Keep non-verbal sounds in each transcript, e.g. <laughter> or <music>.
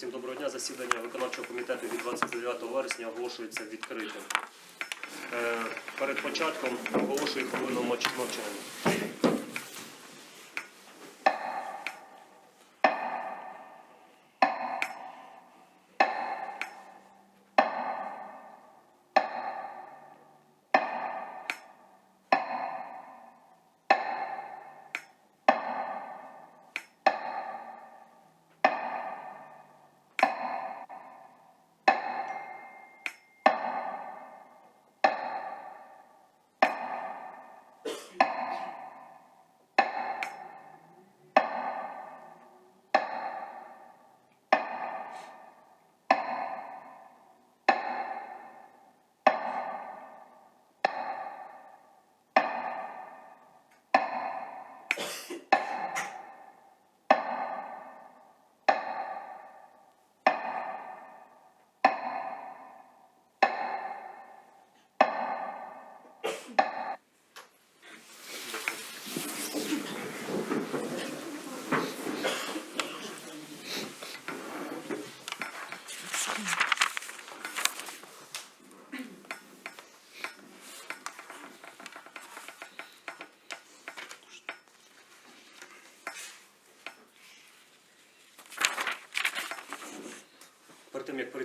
Всім доброго дня. Засідання виконавчого комітету від 29 вересня оголошується відкритим. Е, Перед початком оголошую хвилину мовчання.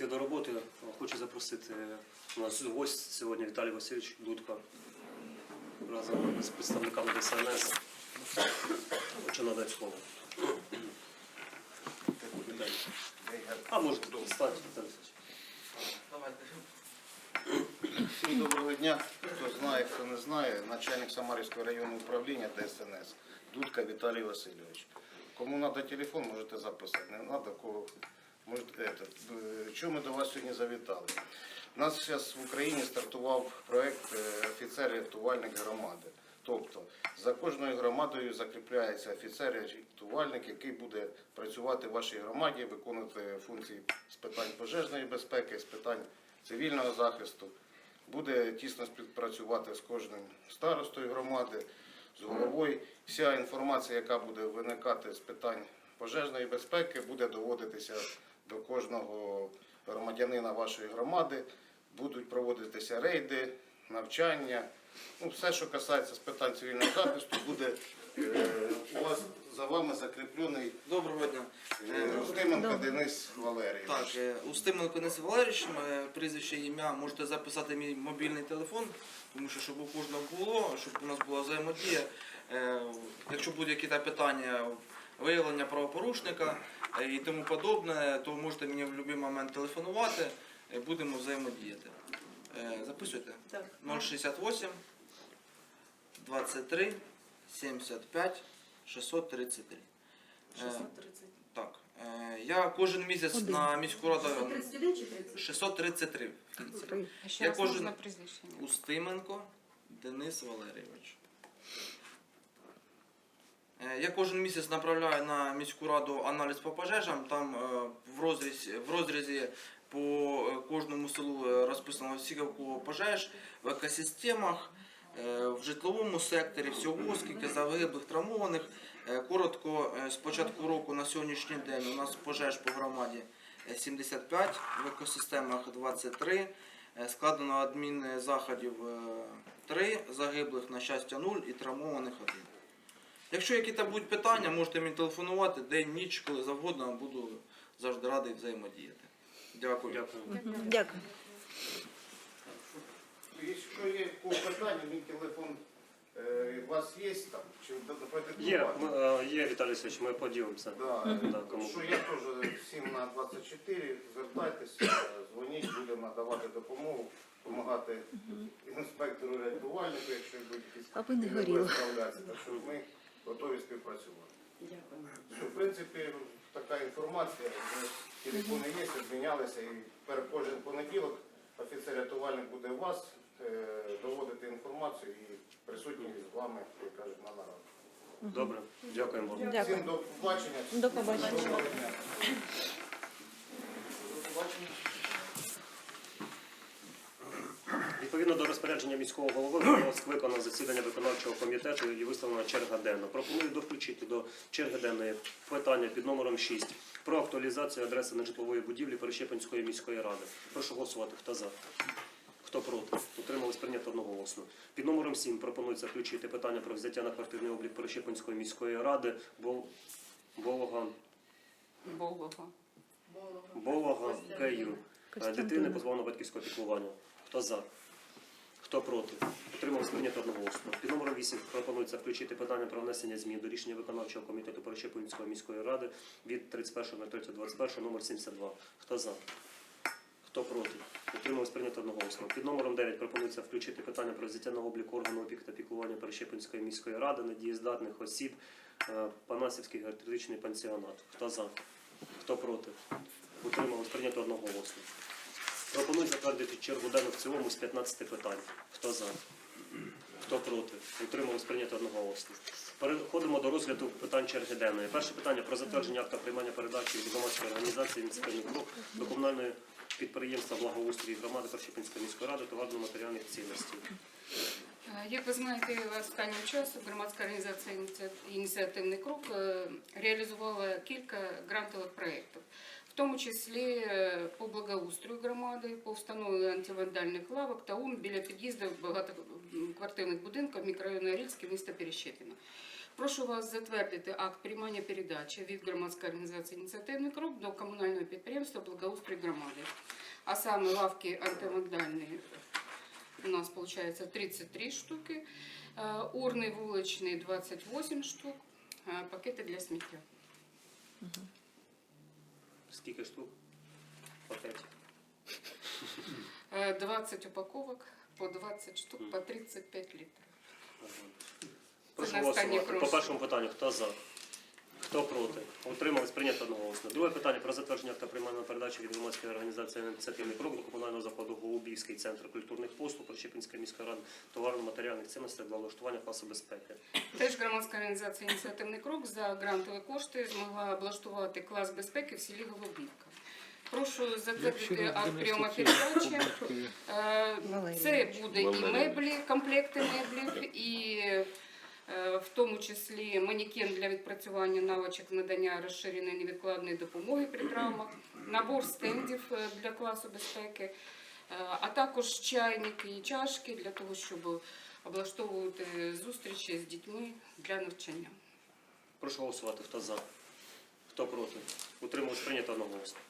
Перейти до роботи, хочу запросити у нас гость сьогодні Віталій Васильович Дудко разом з представниками ДСНС. Хочу надати слово. А може стати Віталій Васильович. Всім доброго дня. Хто знає, хто не знає, начальник Самарівського районного управління ДСНС Дудка Віталій Васильович. Кому треба телефон, можете записати. Не треба кого. Е, чому ми до вас сьогодні завітали? У нас зараз в Україні стартував проект е, офіцер рятувальник громади. Тобто за кожною громадою закріпляється офіцер рятувальник, який буде працювати в вашій громаді, виконувати функції з питань пожежної безпеки, з питань цивільного захисту. Буде тісно співпрацювати з кожним старостою громади, з головою. Вся інформація, яка буде виникати з питань пожежної безпеки, буде доводитися до кожного громадянина вашої громади. Будуть проводитися рейди, навчання. Ну, все, що касається з питань цивільного захисту, буде е, у вас за вами закріплений Доброго дня. е, Устименко Денис Валерійович. Так, е, Устименко Денис Валерійович, моє прізвище ім'я, можете записати мій мобільний телефон, тому що щоб у кожного було, щоб у нас була взаємодія. Е, Якщо будь-які та питання виявлення правопорушника е, і тому подобне, то можете мені в будь-який момент телефонувати, е, будемо взаємодіяти. Е, Записуйте. Так. 068 23 75 633. Е, 630. Так. Я кожен місяць на міську раду 31 чи 30? 633 в кінці. А ще Я кожен-? Устименко Денис Валерійович. Е, Я кожен місяць направляю на міську раду аналіз по пожежам. Там е, в розрізі, в розрізі по е, кожному селу розписано кого пожеж в екосистемах, в житловому секторі, всього, скільки загиблих, травмованих. Коротко, з початку року на сьогоднішній день у нас пожеж по громаді е, 75, в екосистемах 23. Е, Складено адмінзаходів 3, загиблих, на щастя, 0 і травмованих 1. Якщо які там будуть питання, можете мені телефонувати день, ніч, коли завгодно, буду завжди радий взаємодіяти. Дякую. Дякую. Дякую. Якщо є в кого питання, мій телефон е, у вас є там? Чи Є, ми, е, є Віталій Васильович, ми поділимося. Да, Да, кому. що я теж всім на 24, звертайтеся, дзвоніть, будемо надавати допомогу, допомагати інспектору рятувальнику, якщо будуть якісь не так що ми готові співпрацювати. Дякую. В принципі, така інформація, телефони є, обмінялися, і кожен понеділок офіцер рятувальник буде у вас е, доводити інформацію і присутній з вами, як кажуть, на нараду. Добре, дякуємо. Дякую. Всім до побачення. До побачення. Доброго дня. Відповідно до розпорядження міського голови було скликано засідання виконавчого комітету і виставлена черга денна. Пропоную доключити до черги денної питання під номером 6 про актуалізацію адреси нежитлової будівлі Перещепинської міської ради. Прошу голосувати. Хто за? Хто проти? Утримались прийнято одноголосно. Під номером 7 пропонується включити питання про взяття на квартирний облік Перещепинської міської ради Бол... Болога Болгова. Болога Каю. Е, Дитини позбавлено батьківського піклування. Хто за? Хто проти? Утримались прийнято одноголосно. Під номером 8 пропонується включити питання про внесення змін до рішення виконавчого комітету Перещепинської міської ради від 31.03.21 номер 72. Хто за? Хто проти? Утримались прийнято одноголосно. Під номером 9 пропонується включити питання про взяття на облік органу опіки та піклування Перещепинської міської ради недієздатних осіб е, Панасівський гeriатричний пансіонат. Хто за? Хто проти? Утримались прийнято одноголосно. Пропоную затвердити чергу денну в цілому з 15 питань. Хто за? Хто проти? Утримались прийнято одноголосно. Переходимо до розгляду питань черги денної. Перше питання про затвердження акта приймання передачі від громадської організації «Ініціативний крок» до комунальної підприємства благоустрій громади Першопінської міської ради товарно-матеріальних цінностей. Е, Як ви знаєте, останнім часом громадська організація Ініціативний крок е, реалізувала кілька грантових проєктів, тому числі е, по благоустрою громади, по встановленню антивандальних лавок та ум біля під'їздів багатоквартирних будинків мікрорайону Рильське, міста Перещепіно. Прошу вас затвердити акт приймання передачі від громадської організації «Ініціативний крок» до комунального підприємства «Благоустрій громади». А саме лавки антивандальні у нас получается 33 штуки, э, урны вуличные 28 штук, э, пакеты для сміття. Скільки штук? Пакетів. Э, 20 упаковок по 20 штук по 35 литров. Прошу голосувати. По першому питанню, хто за? Хто проти? Утримались прийнято одноголосно. Друге питання про затвердження акта приймальної передачі від громадської організації «Ініціативний крок» до комунального закладу Голубівський центр культурних послуг Прощепінської міської ради товарно-матеріальних цінностей для влаштування класу безпеки. Теж громадська організація «Ініціативний крок» за грантові кошти змогла облаштувати клас безпеки в селі Голубівка. Прошу затвердити акт прийому передачі. Е, Це буде і меблі, комплекти меблів, і в тому числі манікен для відпрацювання навичок надання розширеної невідкладної допомоги при травмах, набор стендів е, для класу безпеки, е, а також чайники і чашки для того, щоб облаштовувати зустрічі з дітьми для навчання. Прошу голосувати. Хто за? Хто проти? Утримались прийнято одноголосно.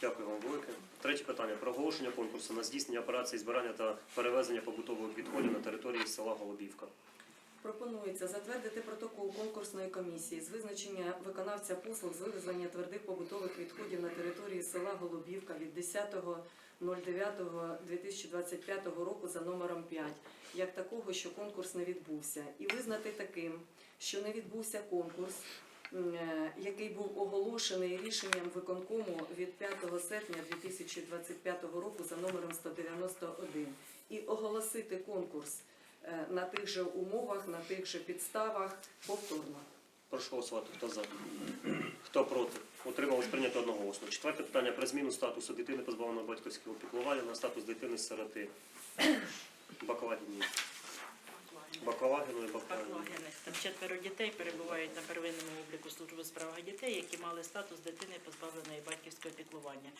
Дякую вам велике. Третє питання про оголошення конкурсу на здійснення операції збирання та перевезення побутових відходів на території села Голубівка. Пропонується затвердити протокол конкурсної комісії з визначення виконавця послуг з вивезення твердих побутових відходів на території села Голубівка від 10.09.2025 року за номером 5, як такого, що конкурс не відбувся, і визнати таким, що не відбувся конкурс, е, який був оголошений рішенням виконкому від 5 серпня 2025 року за номером 191, і оголосити конкурс на тих же умовах, на тих же підставах повторно. Прошу голосувати. Хто за? Хто проти? Утримались прийнято одноголосно. Четверте питання про зміну статусу дитини, позбавленої батьківського піклування на статус дитини сироти. Бакалагіні. Бакалагіної четверо дітей перебувають на первинному обліку служби справах дітей, які мали статус дитини, позбавленої батьківського піклування.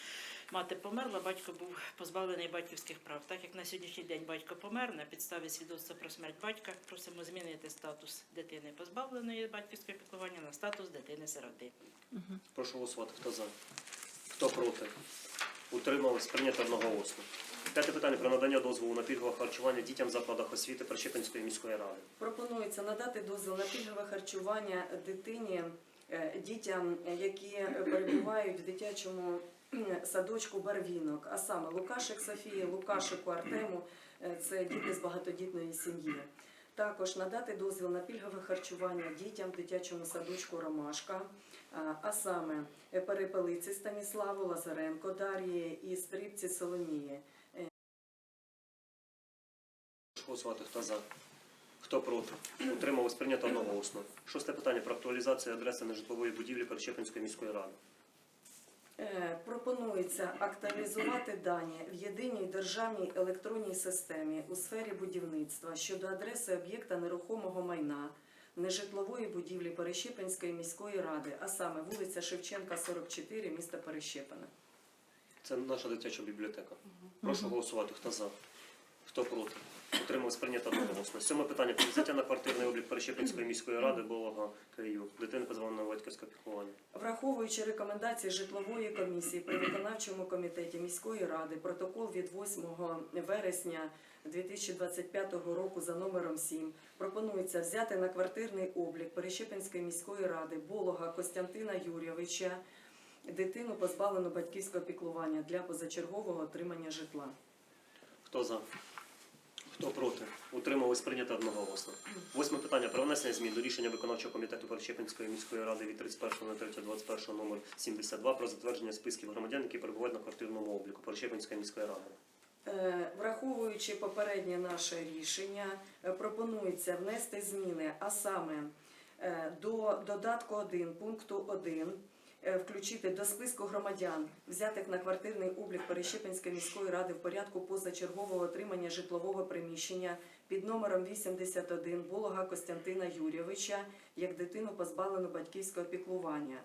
Мати померла, батько був позбавлений батьківських прав. Так як на сьогоднішній день батько помер, на підставі свідоцтва про смерть батька просимо змінити статус дитини позбавленої батьківського піклування на статус дитини сироти. Прошу голосувати. Хто за? Хто проти? Утримались прийнято одноголосно. П'яте питання про надання дозволу на пільгове харчування дітям в закладах освіти Прощепинської міської ради. Пропонується надати дозвіл на пільгове харчування дитині, е, дітям, які перебувають в дитячому садочку Барвінок, а саме Лукашик Софії, Лукашику Артему, е, це діти з багатодітної сім'ї. Також надати дозвіл на пільгове харчування дітям в дитячому садочку Ромашка, а- саме Перепелиці Станіславу, Лазаренко Дар'ї і Стрибці Соломії. Голосувати. Хто за? Хто проти? Утримались прийнято одноголосно. Шосте питання про актуалізацію адреси нежитлової будівлі Перещепинської міської ради. Е, Пропонується актуалізувати дані в єдиній державній електронній системі у сфері будівництва щодо адреси об'єкта нерухомого майна нежитлової будівлі Перещепинської міської ради, а саме вулиця Шевченка, 44, місто Перещепине. Це наша дитяча бібліотека. Прошу голосувати. Хто за? Хто проти? Утрималось прийнято одноголосно. Сьоме питання про взяття на квартирний облік Перещепинської міської ради Болога КЮ. Дитини позбавлена батьківського піклування. Враховуючи рекомендації житлової комісії при виконавчому комітеті міської ради, протокол від 8 вересня 2025 року за номером 7 пропонується взяти на квартирний облік Перещепинської міської ради Болога Костянтина Юрійовича, дитину позбавлену батьківського піклування для позачергового отримання житла. Хто за? Хто проти? Утрималось прийнято одноголосно. Восьме питання про внесення змін до рішення виконавчого комітету Перещепинської міської ради від 31.03.21 номер 72 про затвердження списків громадян, які перебувають на квартирному обліку Перещепинської міської ради. Е, Враховуючи попереднє наше рішення, е, пропонується внести зміни, а саме е, до додатку 1 пункту 1 е, включити до списку громадян, взятих на квартирний облік Перещепинської міської ради в порядку позачергового отримання житлового приміщення під номером 81 Болога Костянтина Юрійовича як дитину позбавлену батьківського піклування.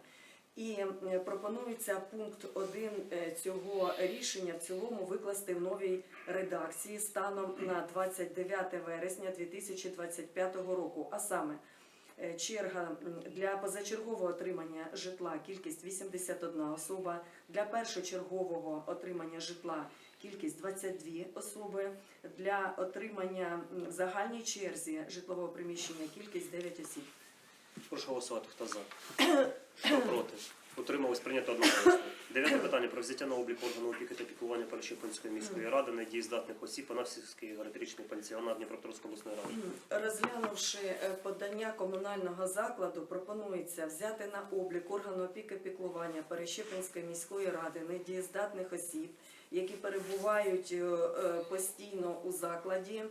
І е, пропонується пункт 1 е, цього рішення в цілому викласти в новій редакції станом на 29 вересня 2025 року. А саме е, черга для позачергового отримання житла кількість 81 особа, для першочергового отримання житла кількість 22 особи, для отримання в загальній черзі житлового приміщення кількість 9 осіб. Прошу голосувати. Хто за? <coughs> Хто проти? Утрималось прийнято одноголосно. Дев'яте питання про взяття на облік органу опіки та піклування Перещепинської міської ради недієздатних осіб Панасівський героїчний пансіонат Дніпропетровської обласної ради. Розглянувши е, подання комунального закладу, пропонується взяти на облік органу опіки піклування Перещепинської міської ради недієздатних осіб, які перебувають е, е, постійно у закладі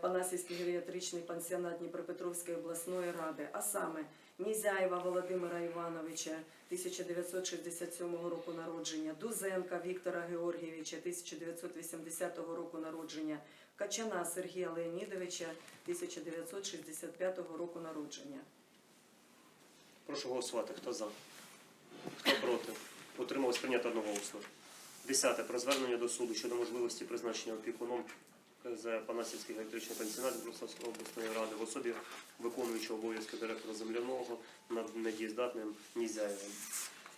Панасівський геріатричний пансіонат Дніпропетровської обласної ради, а саме Нізяєва Володимира Івановича 1967 року народження, Дузенка Віктора Георгійовича 1980 року народження, Качана Сергія Леонідовича 1965 року народження. Прошу голосувати. Хто за? Хто проти? Утрималось прийнято одноголосно. Десяте. Про звернення до суду щодо можливості призначення опікуном КЗ Панасівський електричний пансіонат Дніпропетровської обласної ради в особі виконуючого обов'язки директора земляного над недієздатним Нізяєвим.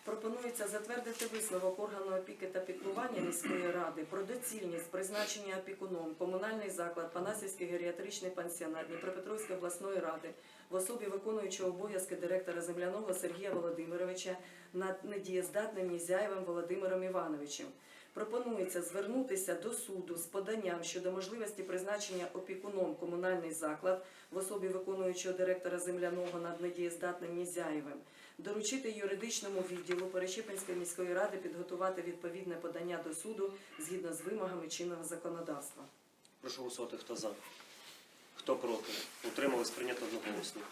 Пропонується затвердити висновок органу опіки та піклування міської ради про доцільність призначення опікуном комунальний заклад Панасівський геріатричний пансіонат Дніпропетровської обласної ради в особі виконуючого обов'язки директора земляного Сергія Володимировича над недієздатним Нізяєвим Володимиром Івановичем. Пропонується звернутися до суду з поданням щодо можливості призначення опікуном комунальний заклад в особі виконуючого директора земляного над недієздатним Нізяєвим доручити юридичному відділу Перечіпинської міської ради підготувати відповідне подання до суду згідно з вимогами чинного законодавства. Прошу голосувати. Хто за? Хто проти? Утрималось прийнято одноголосно.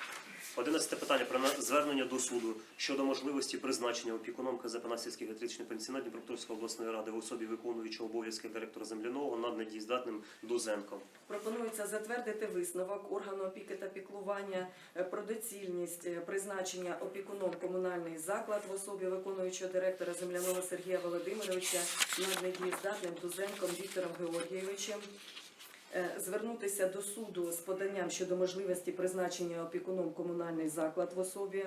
Одинадцяте питання про звернення до суду щодо можливості призначення опікуном КЗ Панасівський електричний пансіонат Дніпропетровської обласної ради в особі виконуючого обов'язки директора земляного над недієздатним Дузенком. Пропонується затвердити висновок органу опіки та піклування е, про доцільність е, призначення опікуном комунальний заклад в особі виконуючого директора земляного Сергія Володимировича над недієздатним Дузенком Віктором Георгійовичем. Е, Звернутися до суду з поданням щодо можливості призначення опікуном комунальний заклад в особі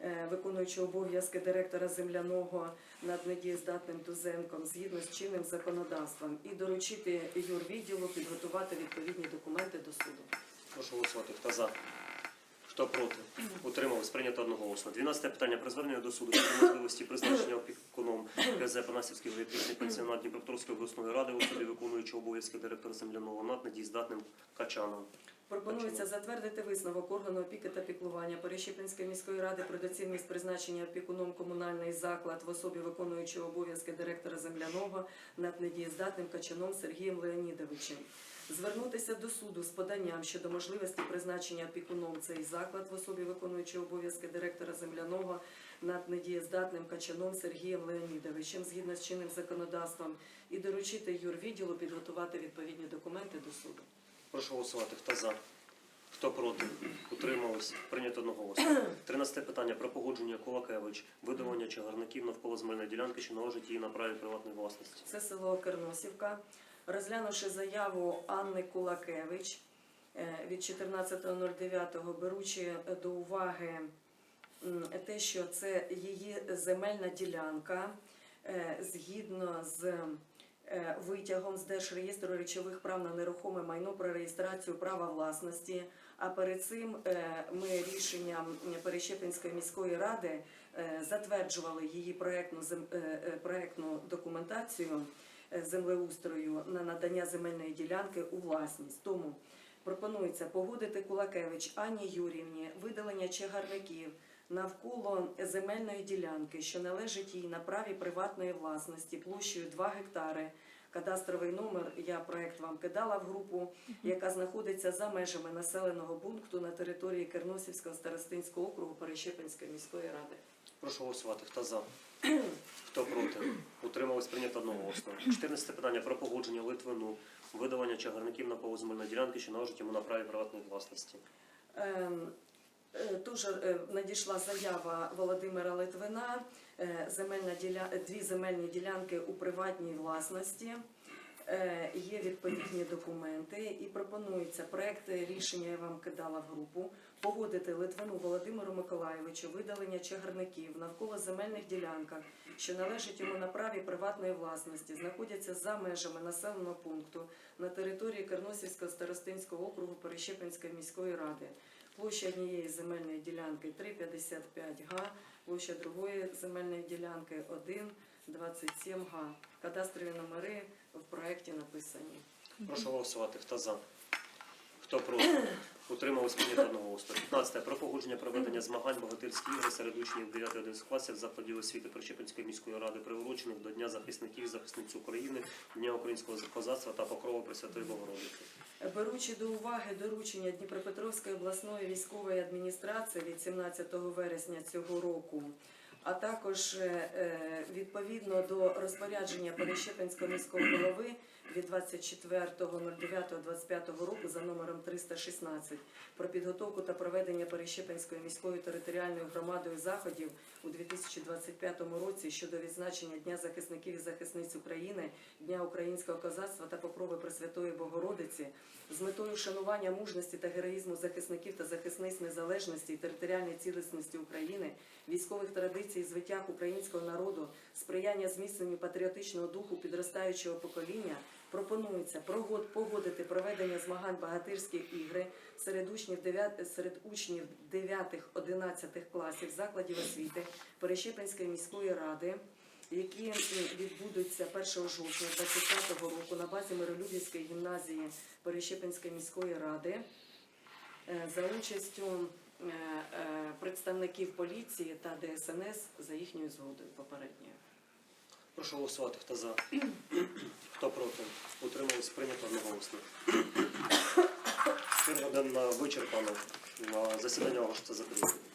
виконуючи виконуючого обов'язки директора земляного над недієздатним Тузенком згідно з чинним законодавством і доручити юрвідділу підготувати відповідні документи до суду. Прошу голосувати. Хто за? Хто проти? Утримались. прийнято одноголосно. Дванадцяте питання про звернення до суду щодо можливості призначення опікуном КЗ Панасівський електричний пансіонат Дніпропетровської обласної ради в особі виконуючого обов'язки директора земляного над недієздатним Качаном. Пропонується затвердити висновок органу опіки та піклування Перещепинської міської ради про доцільність призначення опікуном комунальний заклад в особі виконуючого обов'язки директора земляного над недієздатним Качаном Сергієм Леонідовичем. Звернутися до суду з поданням щодо можливості призначення опікуном цей заклад в особі виконуючого обов'язки директора земляного над недієздатним Качаном Сергієм Леонідовичем згідно з чинним законодавством і доручити юрвідділу підготувати відповідні документи до суду. Прошу голосувати. Хто за? Хто проти? Утримались? Прийнято одноголосно. Тринадцяте питання про погодження Кулакевич, видавання чагарників навколо земельної ділянки, що належить їй на праві приватної власності. Це село Керносівка. Розглянувши заяву Анни Кулакевич е, від 14.09, беручи до уваги те, що це її земельна ділянка, е, згідно з витягом з Держреєстру речових прав на нерухоме майно про реєстрацію права власності. А перед цим е, ми рішенням Перещепинської міської ради е, затверджували її е, е, проектну документацію е, землеустрою на надання земельної ділянки у власність. Тому пропонується погодити Кулакевич Ані Юрівні видалення чагарників навколо земельної ділянки, що належить їй на праві приватної власності площею 2 гектари. Кадастровий номер я проект вам кидала в групу, яка знаходиться за межами населеного пункту на території Керносівського старостинського округу Перещепинської міської ради. Прошу голосувати. Хто за? <clears throat> Хто проти? Утримались? Прийнято одноголосно. Чотирнадцяте питання про погодження Литвину, видавання чагарників навколо земельної ділянки, що належить йому на праві приватної власності. Дуже е, надійшла заява Володимира Литвина. Е, Земельна діля... Дві земельні ділянки у приватній власності. Е, Є відповідні документи і пропонується проект рішення, я вам кидала в групу, погодити Литвину Володимиру Миколайовичу видалення чагарників навколо земельних ділянках, що належать йому на праві приватної власності, знаходяться за межами населеного пункту на території Керносівського старостинського округу Перещепинської міської ради. Площа однієї земельної ділянки 3,55 га, площа другої земельної ділянки 1,27 га. Кадастрові номери в проєкті написані. Прошу голосувати. Хто за? Хто проти? Утримались? Прийнято одноголосно. 15. Про погодження проведення змагань богатирські ігри серед учнів 9-11 класів закладів освіти Прищепинської міської ради, приурочених до Дня захисників захисниць України, Дня українського козацтва та покрови Пресвятої Богородиці. Беручи до уваги доручення Дніпропетровської обласної військової адміністрації від 17 вересня цього року, а також е, е, відповідно до розпорядження Перещепинського міського голови від 24.09.25 року за номером 316 про підготовку та проведення Перещепинської міської територіальної громадою заходів у 2025 році щодо відзначення Дня захисників і захисниць України, Дня українського козацтва та покрови Пресвятої Богородиці з метою вшанування мужності та героїзму захисників та захисниць незалежності і територіальної цілісності України, військових традицій і звитяг українського народу, сприяння зміцненню патріотичного духу підростаючого покоління. Пропонується погодити проведення змагань багатирські ігри серед учнів 9, серед учнів 9-11 класів закладів освіти Перещепинської міської ради, які відбудуться 1 жовтня 2025 року на базі Миролюбівської гімназії Перещепинської міської ради е, за участю е, е, представників поліції та ДСНС за їхньою згодою попередньою. Прошу голосувати. Хто за? Хто проти? Утримались? Прийнято одноголосно. Порядок денний вичерпано. Засідання оголошується закритим.